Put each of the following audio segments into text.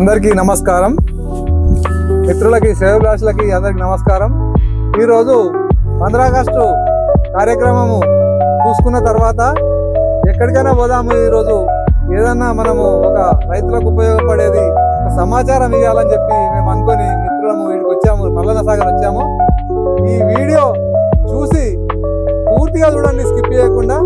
అందరికీ నమస్కారం. మిత్రులకి శ్రేయభిలాషులకి అందరికీ నమస్కారం. ఈరోజు పంద్రా ఆగస్టు కార్యక్రమము చూసుకున్న తర్వాత ఎక్కడికైనా పోదాము ఈరోజు. ఏదన్నా మనము ఒక రైతులకు ఉపయోగపడేది సమాచారం ఇవ్వాలని చెప్పి మేము అనుకొని మిత్రులము వీడికి వచ్చాము మల్లన్న సాగర్ వచ్చాము. ఈ వీడియో చూసి పూర్తిగా చూడండి స్కిప్ చేయకుండా.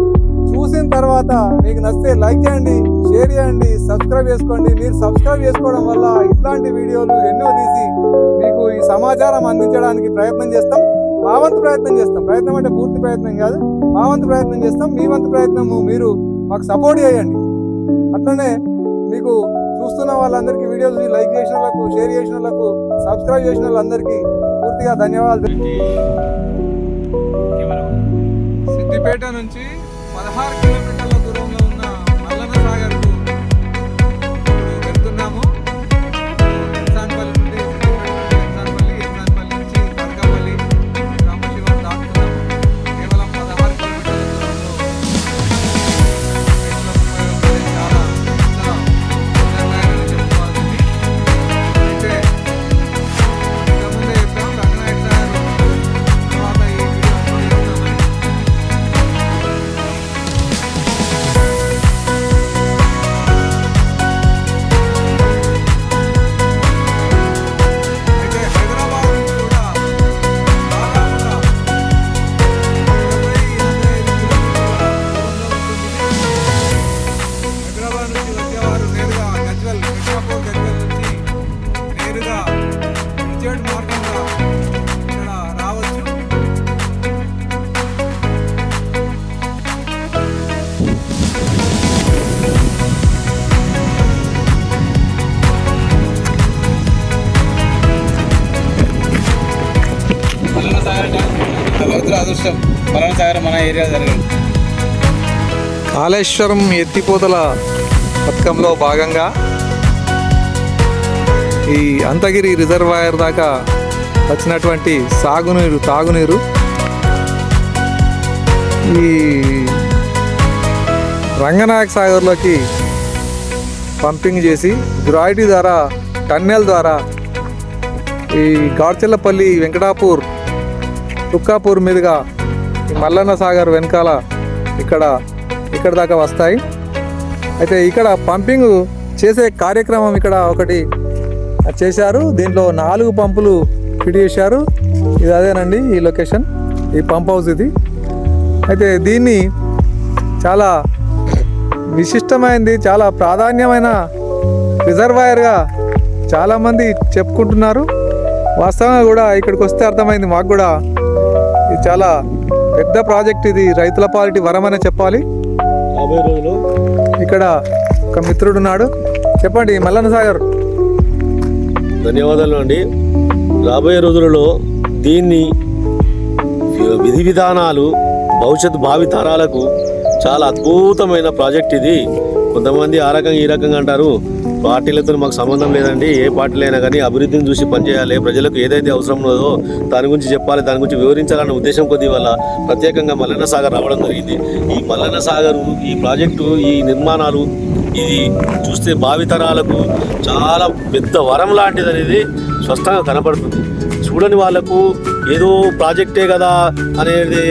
చూసిన తర్వాత మీకు నచ్చితే లైక్ చేయండి షేర్ చేయండి సబ్స్క్రైబ్ చేసుకోండి. మీరు సబ్స్క్రైబ్ చేసుకోవడం వల్ల ఇట్లాంటి వీడియోలు ఎన్నో తీసి మీకు ఈ సమాచారం అందించడానికి ప్రయత్నం చేస్తాం. మా వంతు ప్రయత్నం చేస్తాం. ప్రయత్నం అంటే పూర్తి ప్రయత్నం కాదు. మా వంతు ప్రయత్నం చేస్తాం. మీ వంతు ప్రయత్నము మీరు మాకు సపోర్ట్ చేయండి. అట్లనే మీకు చూస్తున్న వాళ్ళందరికీ వీడియోస్ లైక్ చేసిన వాళ్ళకు షేర్ చేసిన వాళ్ళకు సబ్స్క్రైబ్ చేసిన వాళ్ళందరికీ పూర్తిగా ధన్యవాదాలు. సిద్దిపేట నుంచి పదహారు కిలోమీటర్ల కాళేశ్వరం ఎత్తిపోతల పథకంలో భాగంగా ఈ అంతగిరి రిజర్వాయర్ దాకా వచ్చినటువంటి సాగునీరు తాగునీరు ఈ రంగనాయక సాగర్లోకి పంపింగ్ చేసి గ్రాయిటీ ద్వారా టన్నెల్ ద్వారా ఈ గాడ్చెల్లపల్లి వెంకటాపూర్ తుక్కాపూర్ మీదుగా ఈ మల్లన్న సాగర్ వెనకాల ఇక్కడ ఇక్కడ దాకా వస్తాయి. అయితే ఇక్కడ పంపింగ్ చేసే కార్యక్రమం ఇక్కడ ఒకటి చేశారు. దీంట్లో నాలుగు పంపులు ఫిట్ చేశారు. ఇది అదేనండి ఈ లొకేషన్ ఈ పంప్ హౌస్ ఇది. అయితే దీన్ని చాలా విశిష్టమైనది చాలా ప్రాధాన్యమైన రిజర్వాయర్గా చాలామంది చెప్పుకుంటున్నారు. వాస్తవంగా కూడా ఇక్కడికి వస్తే అర్థమైంది మాకు కూడా ఇది చాలా పెద్ద ప్రాజెక్ట్ ఇది. రైతుల పాలిటీ వరమనే చెప్పాలి. రాబోయే రోజులు. ఇక్కడ ఒక మిత్రుడు ఉన్నాడు. చెప్పండి మల్లన్న సాగర్. ధన్యవాదాలు అండి. రాబోయే రోజులలో దీన్ని విధి విధానాలు భవిష్యత్ భావి తరాలకు చాలా అద్భుతమైన ప్రాజెక్ట్ ఇది. కొంతమంది ఆ రకంగా ఈ రకంగా అంటారు. పార్టీలతో మాకు సంబంధం లేదండి. ఏ పార్టీలైనా కానీ అభివృద్ధిని చూసి పనిచేయాలి. ప్రజలకు ఏదైతే అవసరం ఉన్నదో దాని గురించి చెప్పాలి దాని గురించి వివరించాలన్న ఉద్దేశం కొద్ది వల్ల ప్రత్యేకంగా మల్లన్న సాగర్ రావడం జరిగింది. ఈ మల్లన్న సాగర్ ఈ ప్రాజెక్టు ఈ నిర్మాణాలు ఇది చూస్తే భావితరాలకు చాలా పెద్ద వరం లాంటిది అనేది స్పష్టంగా కనపడుతుంది. చూడని వాళ్ళకు ఏదో ప్రాజెక్టే కదా అనేది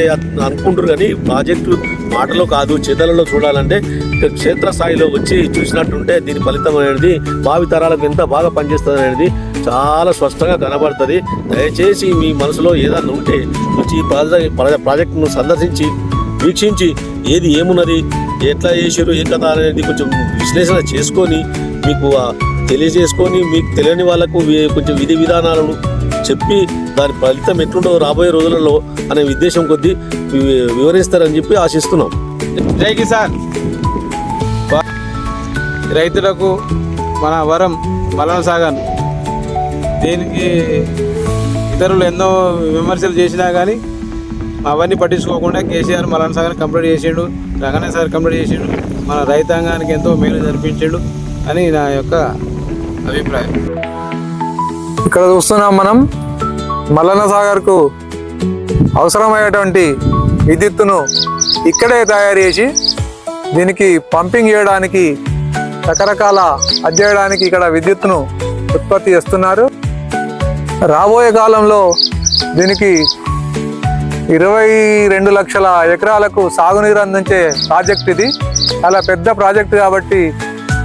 అనుకుంటారు కానీ ప్రాజెక్టు మాటలో కాదు చేతలలో చూడాలంటే క్షేత్రస్థాయిలో వచ్చి చూసినట్టుంటే దీని ఫలితం అనేది భావి తరాలకు ఎంత బాగా పనిచేస్తుంది అనేది చాలా స్పష్టంగా కనబడుతుంది. దయచేసి మీ మనసులో ఏదన్నా ఉంటే వచ్చి ప్రాజెక్ట్ ప్రాజెక్టును సందర్శించి వీక్షించి ఏది ఏమున్నది ఎట్లా చేసారు ఏ కథ అనేది కొంచెం విశ్లేషణ చేసుకొని మీకు తెలియజేసుకొని మీకు తెలియని వాళ్ళకు కొంచెం విధి విధానాలను చెప్పి దాని ఫలితం ఎట్లుండో రాబోయే రోజులలో అనే ఉద్దేశం కొద్దీ వివరిస్తారని చెప్పి ఆశిస్తున్నాం. జై కిసాన్. రైతులకు మన వరం మల్లన్న సాగర్ దీనికి ఇతరులు ఎన్నో విమర్శలు చేసినా కానీ అవన్నీ పట్టించుకోకుండా కేసీఆర్ మల్లన్న సాగర్ కంప్లీట్ చేసిండు రంగనాథ సాగర్ కంప్లీట్ చేసిండు మన రైతాంగానికి ఎంతో మేలు జరిపించాడు అని నా యొక్క అభిప్రాయం. ఇక్కడ చూస్తున్నాం మనం మల్లన్న సాగర్కు అవసరమైనటువంటి విద్యుత్తును ఇక్కడే తయారు చేసి దీనికి పంపింగ్ చేయడానికి రకరకాల అధ్యయడానికి ఇక్కడ విద్యుత్తును ఉత్పత్తి చేస్తున్నారు. రాబోయే కాలంలో దీనికి ఇరవై రెండు లక్షల ఎకరాలకు సాగునీరు అందించే ప్రాజెక్ట్ ఇది. చాలా పెద్ద ప్రాజెక్ట్ కాబట్టి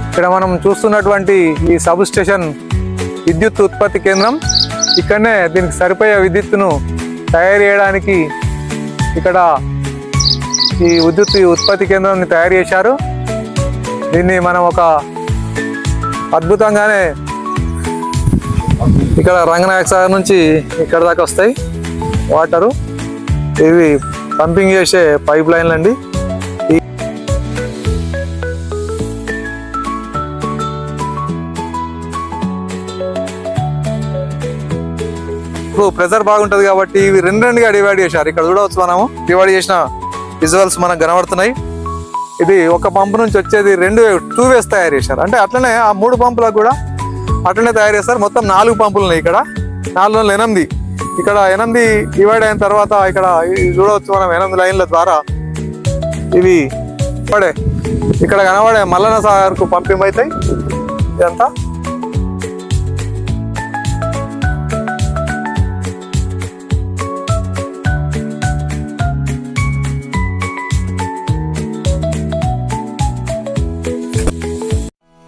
ఇక్కడ మనం చూస్తున్నటువంటి ఈ సబ్ స్టేషన్ విద్యుత్ ఉత్పత్తి కేంద్రం. ఇక్కడనే దీనికి సరిపోయే విద్యుత్తును తయారు చేయడానికి ఇక్కడ ఈ విద్యుత్ ఉత్పత్తి కేంద్రాన్ని తయారు చేశారు. దీన్ని మనం ఒక అద్భుతంగానే ఇక్కడ రంగనాయక సాగర్ నుంచి ఇక్కడ దాకా వస్తాయి వాటరు. ఇవి పంపింగ్ చేసే పైప్ లైన్లు అండి. ప్రెజర్ బాగుంటది కాబట్టి ఇవి రెండు రెండుగా డివైడ్ చేశారు. ఇక్కడ చూడవచ్చు మనము. డివైడ్ చేసిన విజువల్స్ మనకు కనబడుతున్నాయి. ఇది ఒక పంపు నుంచి వచ్చేది రెండు టూ వేస్ తయారు చేశారు. అంటే అట్లనే ఆ మూడు పంపులకు కూడా అట్లనే తయారు చేస్తారు. మొత్తం నాలుగు పంపులు ఉన్నాయి ఇక్కడ. నాలుగు వందల ఎనిమిది. ఇక్కడ ఎనిమిది డివైడ్ అయిన తర్వాత ఇక్కడ చూడవచ్చు మనం ఎనిమిది లైన్ల ద్వారా. ఇవి పడే ఇక్కడ కనబడే మల్లన సాగర్కు అవుతాయి ఇదంతా.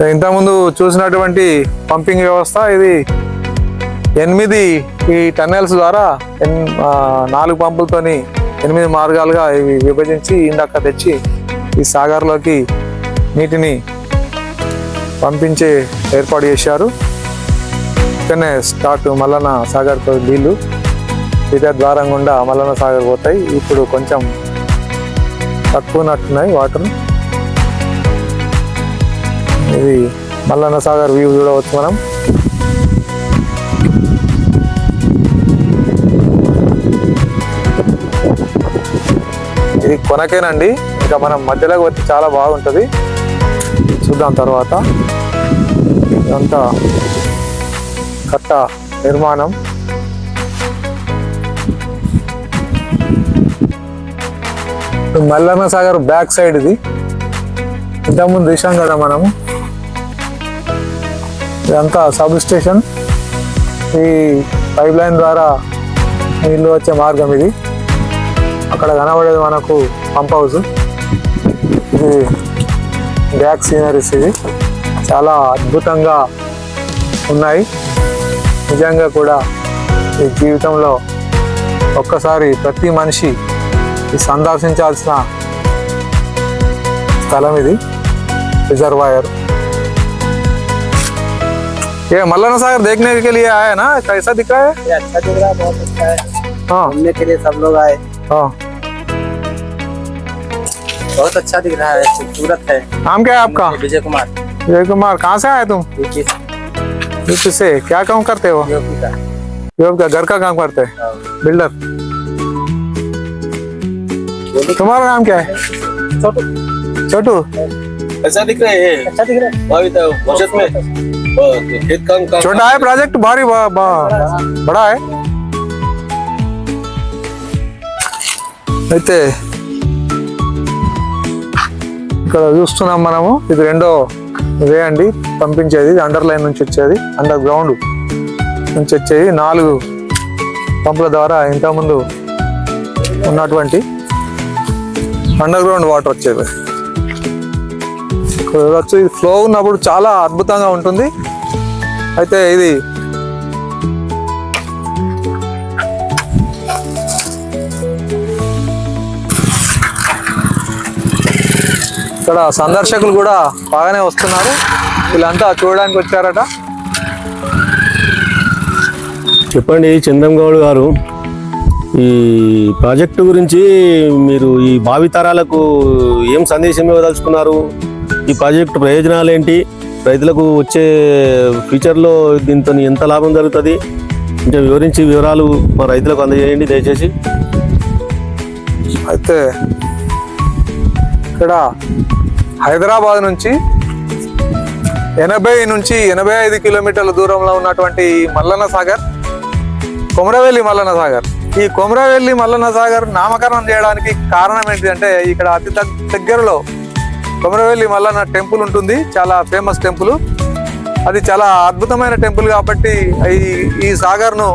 ఇంతకుముందు చూసినటువంటి పంపింగ్ వ్యవస్థ ఇది ఎనిమిది ఈ టన్నెల్స్ ద్వారా ఎన్- నాలుగు పంపులతోని ఎనిమిది మార్గాలుగా ఇవి విభజించి ఇందాక తెచ్చి ఈ సాగర్లోకి నీటిని పంపించే ఏర్పాటు చేశారు. ఇక్కడనే స్టార్ట్ మల్లన్న సాగర్తో నీళ్ళు ఇదే ద్వారం గుండా మల్లన్న సాగర్ పోతాయి. ఇప్పుడు కొంచెం తక్కువనట్టున్నాయి వాటర్. ఇది మల్లన్న సాగర్ వ్యూ చూడవచ్చు మనం. ఇది కొనకేనండి. ఇంకా మనం మధ్యలోకి వచ్చి చాలా బాగుంటుంది. చూద్దాం తర్వాత. ఇదంతా కట్ట నిర్మాణం. మల్లన్న సాగర్ బ్యాక్ సైడ్ ఇది. ఇంతకుముందు చూసాం కదా మనము ఇదంతా సబ్ స్టేషన్. ఈ పైప్ లైన్ ద్వారా నీళ్ళు వచ్చే మార్గం ఇది. అక్కడ కనబడేది మనకు పంప్ హౌస్. ఇది బ్యాక్ సీనరీస్ ఇది. చాలా అద్భుతంగా ఉన్నాయి. నిజంగా కూడా ఈ జీవితంలో ఒక్కసారి ప్రతి మనిషి సందర్శించాల్సిన స్థలం ఇది. రిజర్వాయర్. ये मल्लाना सागर देखने के लिए आया है ना? कैसा दिख रहा है? ये अच्छा दिख रहा है बहुत अच्छा है। हाँ। घूमने के लिए सब लोग आए। हाँ। बहुत अच्छा दिख रहा है खूबसूरत है। नाम क्या है आपका? विजय कुमार। विजय कुमार कहाँ से आए तुम? यूपी से। क्या काम करते हो? यूपी का। योग का घर का काम करते? हैं। हाँ। बिल्डर तुम्हारा नाम क्या है? छोटू। छोटू? ऐसा दिख रहा है। अच्छा दिख रहा है। में। अ, खेत काम का छोटा है प्रोजेक्ट भारी बा, बा, बड़ा है అయితే ఇక్కడ చూస్తున్నాం మనము ఇది రెండో ఇదే అండి పంపించేది అండర్ లైన్ నుంచి వచ్చేది అండర్ గ్రౌండ్ నుంచి వచ్చేది నాలుగు పంపుల ద్వారా ఇంతకుముందు ఉన్నటువంటి అండర్ గ్రౌండ్ వాటర్ వచ్చేది ఇక్కడ ఇది ఫ్లో ఉన్నప్పుడు చాలా అద్భుతంగా ఉంటుంది. అయితే ఇది ఇక్కడ సందర్శకులు కూడా బాగానే వస్తున్నారు. వీళ్ళంతా చూడడానికి వచ్చారట. చెప్పండి చందం గౌడ్ గారు ఈ ప్రాజెక్టు గురించి మీరు ఈ భావితరాలకు ఏం సందేశం ఇవ్వదలుచుకున్నారు? ఈ ప్రాజెక్ట్ ప్రయోజనాలు ఏంటి రైతులకు వచ్చే ఫ్యూచర్లో దీంతో ఎంత లాభం జరుగుతుంది? కొంచెం వివరించి వివరాలు మా రైతులకు అందజేయండి దయచేసి. అయితే ఇక్కడ హైదరాబాద్ నుంచి ఎనభై నుంచి ఎనభై ఐదు కిలోమీటర్ల దూరంలో ఉన్నటువంటి మల్లన్న సాగర్ కొమరవెల్లి మల్లన్న సాగర్. ఈ కొమరవెల్లి మల్లన్న సాగర్ నామకరణం చేయడానికి కారణం ఏంటంటే ఇక్కడ అతి దగ్గరలో కొమరవెల్లి మల్లన్న టెంపుల్ ఉంటుంది. చాలా ఫేమస్ టెంపుల్. అది చాలా అద్భుతమైన టెంపుల్ కాబట్టి ఈ ఈ సాగర్ను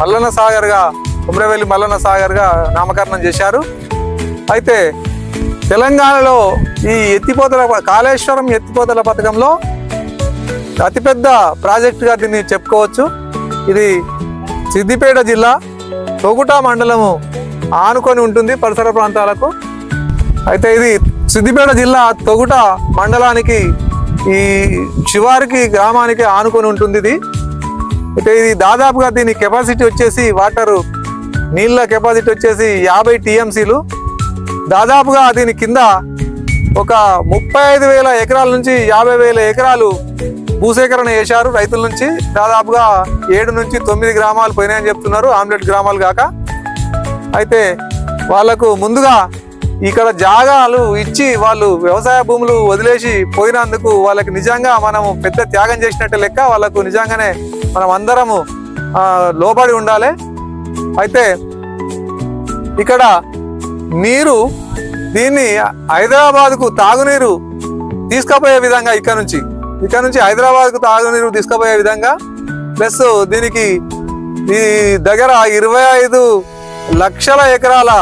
మల్లన్న సాగర్గా కొమరవెల్లి మల్లన్న సాగర్గా నామకరణం చేశారు. అయితే తెలంగాణలో ఈ ఎత్తిపోతల కాళేశ్వరం ఎత్తిపోతల పథకంలో అతిపెద్ద ప్రాజెక్టుగా దీన్ని చెప్పుకోవచ్చు. ఇది సిద్దిపేట జిల్లా తొగుట మండలము ఆనుకొని ఉంటుంది పరిసర ప్రాంతాలకు. అయితే ఇది సిద్దిపేట జిల్లా తొగుట మండలానికి ఈ శివారికి గ్రామానికి ఆనుకొని ఉంటుంది ఇది. అయితే ఇది దాదాపుగా దీని కెపాసిటీ వచ్చేసి వాటరు నీళ్ళ కెపాసిటీ వచ్చేసి యాభై టీఎంసీలు. దాదాపుగా దీని కింద ఒక ముప్పై ఐదు వేల ఎకరాల నుంచి యాభై వేల ఎకరాలు భూసేకరణ చేశారు రైతుల నుంచి. దాదాపుగా ఏడు నుంచి తొమ్మిది గ్రామాలు పోయినాయని చెప్తున్నారు ఆమ్లెట్ గ్రామాలు కాక. అయితే వాళ్ళకు ముందుగా ఇక్కడ జాగాలు ఇచ్చి వాళ్ళు వ్యవసాయ భూములు వదిలేసి పోయినందుకు వాళ్ళకి నిజంగా మనము పెద్ద త్యాగం చేసినట్టు లెక్క వాళ్ళకు నిజంగానే మనం అందరము లోబడి ఉండాలి. అయితే ఇక్కడ నీరు దీన్ని హైదరాబాద్కు తాగునీరు తీసుకుపోయే విధంగా ఇక్కడ నుంచి ఇక్కడ నుంచి హైదరాబాద్కు తాగునీరు తీసుకుపోయే విధంగా ప్లస్ దీనికి ఈ దగ్గర ఇరవై ఐదు లక్షల ఎకరాల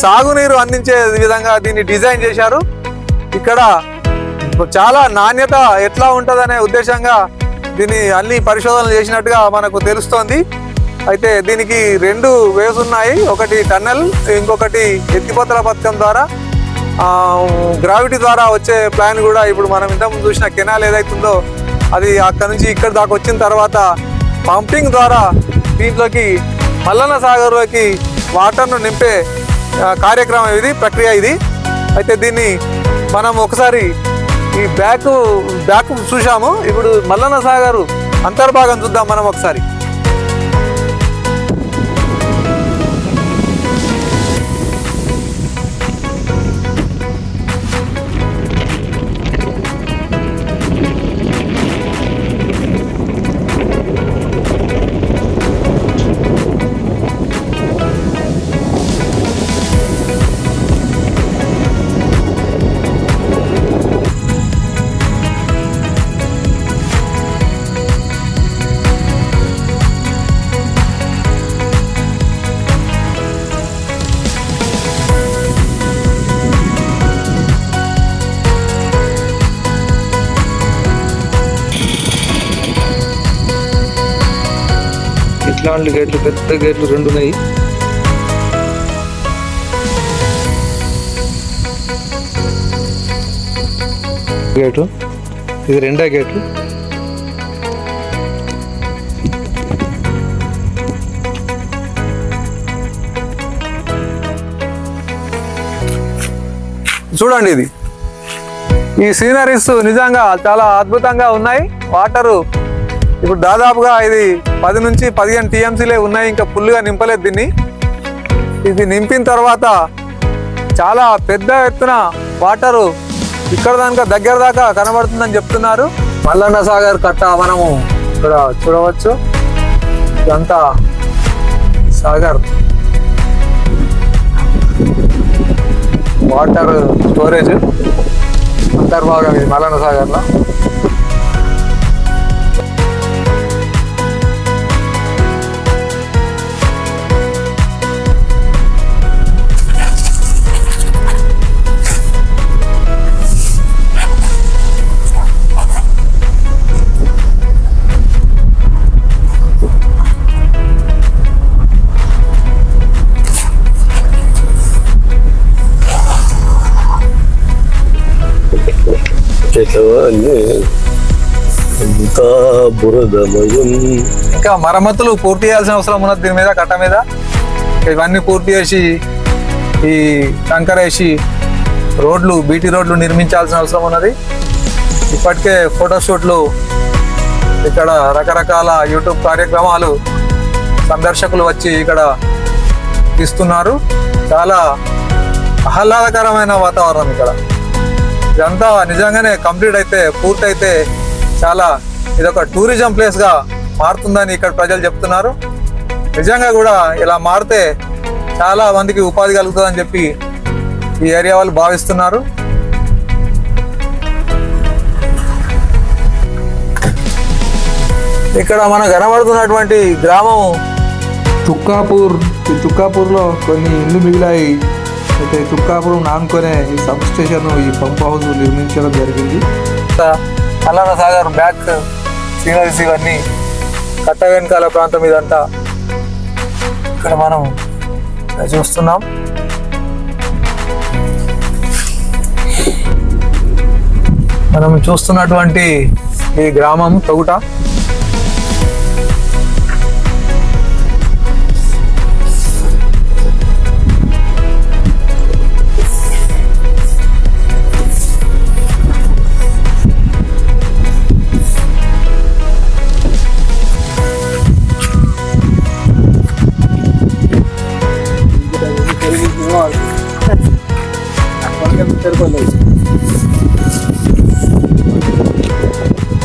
సాగునీరు అందించే విధంగా దీన్ని డిజైన్ చేశారు. ఇక్కడ చాలా నాణ్యత ఎట్లా ఉంటుందనే ఉద్దేశంగా దీన్ని అన్ని పరిశోధనలు చేసినట్టుగా మనకు తెలుస్తోంది. అయితే దీనికి రెండు వేస్ ఉన్నాయి. ఒకటి టన్నెల్ ఇంకొకటి ఎత్తిపోతల పథకం ద్వారా. గ్రావిటీ ద్వారా వచ్చే ప్లాన్ కూడా ఇప్పుడు మనం ఇంతకుముందు చూసిన కెనాల్ ఏదైతుందో అది అక్కడ నుంచి ఇక్కడ దాకా వచ్చిన తర్వాత పంపింగ్ ద్వారా దీంట్లోకి మల్లన్న సాగర్లోకి వాటర్ను నింపే కార్యక్రమం ఇది ప్రక్రియ ఇది. అయితే దీన్ని మనం ఒకసారి ఈ బ్యాక్ బ్యాక్ చూసాము ఇప్పుడు మల్లన్న సాగర్ అంతర్భాగం చూద్దాం మనం ఒకసారి. ఇట్లాంటి గేట్లు పెద్ద గేట్లు రెండు ఉన్నాయి. గేటు ఇది రెండో గేటు. చూడండి ఇది. ఈ సీనరీస్ నిజంగా చాలా అద్భుతంగా ఉన్నాయి. వాటరు ఇప్పుడు దాదాపుగా ఇది పది నుంచి పదిహేను టీఎంసీలే ఉన్నాయి ఇంకా ఫుల్గా నింపలేదు దీన్ని. ఇది నింపిన తర్వాత చాలా పెద్ద ఎత్తున వాటరు ఇక్కడ దానిక దగ్గర దాకా కనబడుతుందని చెప్తున్నారు. మల్లన్న సాగర్ కట్ట మనము ఇక్కడ చూడవచ్చు. ఇదంతా సాగర్. వాటర్ స్టోరేజ్ అంతర్భాగం ఇది మల్లన్న సాగర్లో. ఇంకా మరమ్మతులు పూర్తి చేయాల్సిన అవసరం ఉన్నది దీని మీద కట్ట మీద. ఇవన్నీ పూర్తి చేసి ఈ కంకర వేసి రోడ్లు బీటీ రోడ్లు నిర్మించాల్సిన అవసరం ఉన్నది. ఇప్పటికే ఫోటోషూట్లు ఇక్కడ రకరకాల యూట్యూబ్ కార్యక్రమాలు సందర్శకులు వచ్చి ఇక్కడ తీస్తున్నారు చాలా ఆహ్లాదకరమైన వాతావరణం ఇక్కడ. ఇదంతా నిజంగానే కంప్లీట్ అయితే పూర్తయితే చాలా ఇదొక టూరిజం ప్లేస్గా మారుతుందని ఇక్కడ ప్రజలు చెప్తున్నారు. నిజంగా కూడా ఇలా మారితే చాలా మందికి ఉపాధి కలుగుతుందని చెప్పి ఈ ఏరియా వాళ్ళు భావిస్తున్నారు. ఇక్కడ మన కనబడుతున్నటువంటి గ్రామం తుక్కాపూర్. ఈ తుక్కాపూర్లో కొన్ని ఇల్లు మిగిలాయి. అయితే తుక్కాపురం నానుకొనే ఈ సబ్ స్టేషన్ ఈ పంప్ హౌస్ నిర్మించడం జరిగింది. అల్లన సాగర్ బ్యాక్ సీనరీస్ ఇవన్నీ కట్ట వెనకాల ప్రాంతం ఇదంతా ఇక్కడ మనం చూస్తున్నాం. మనం చూస్తున్నటువంటి ఈ గ్రామం తొగుట.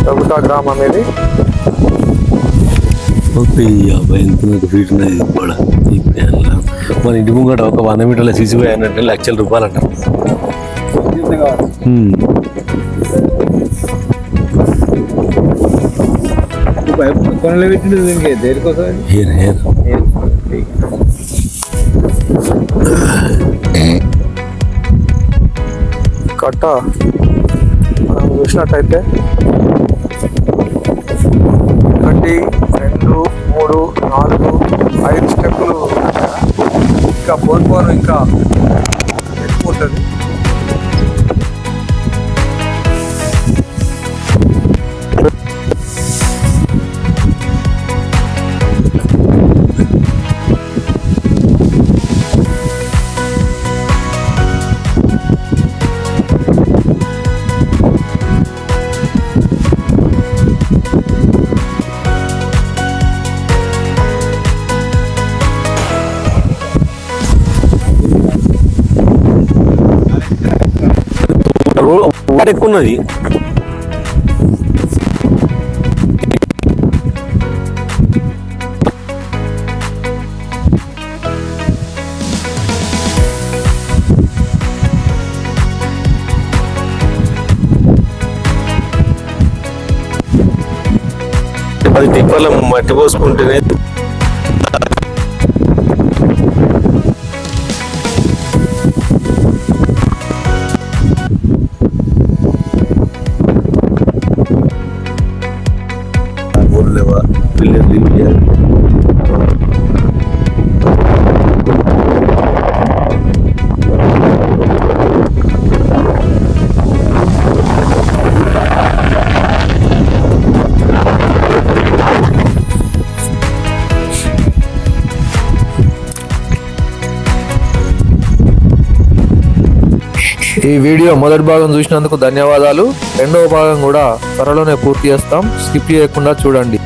తొగుట గ్రామం ఇది మన ఇంటి ముంగట ఒక వంద మీటర్ల సీసీపై అంటే లక్షల రూపాయలు అంటారు. కొనలో పెట్టింది దీనికి దేనికోసం కట్ట మనం చూసినట్టయితే ఒకటి రెండు మూడు నాలుగు ఐదు స్టెప్పులు. ఇంకా బోన్ ఇంకా ఎక్కువ ఉంటుంది. ఉన్నది. అది టిప్పర్ల మట్టి పోసుకుంటేనే ఈ వీడియో మొదటి భాగం చూసినందుకు ధన్యవాదాలు. రెండవ భాగం కూడా త్వరలోనే పూర్తి చేస్తాం. స్కిప్ చేయకుండా చూడండి.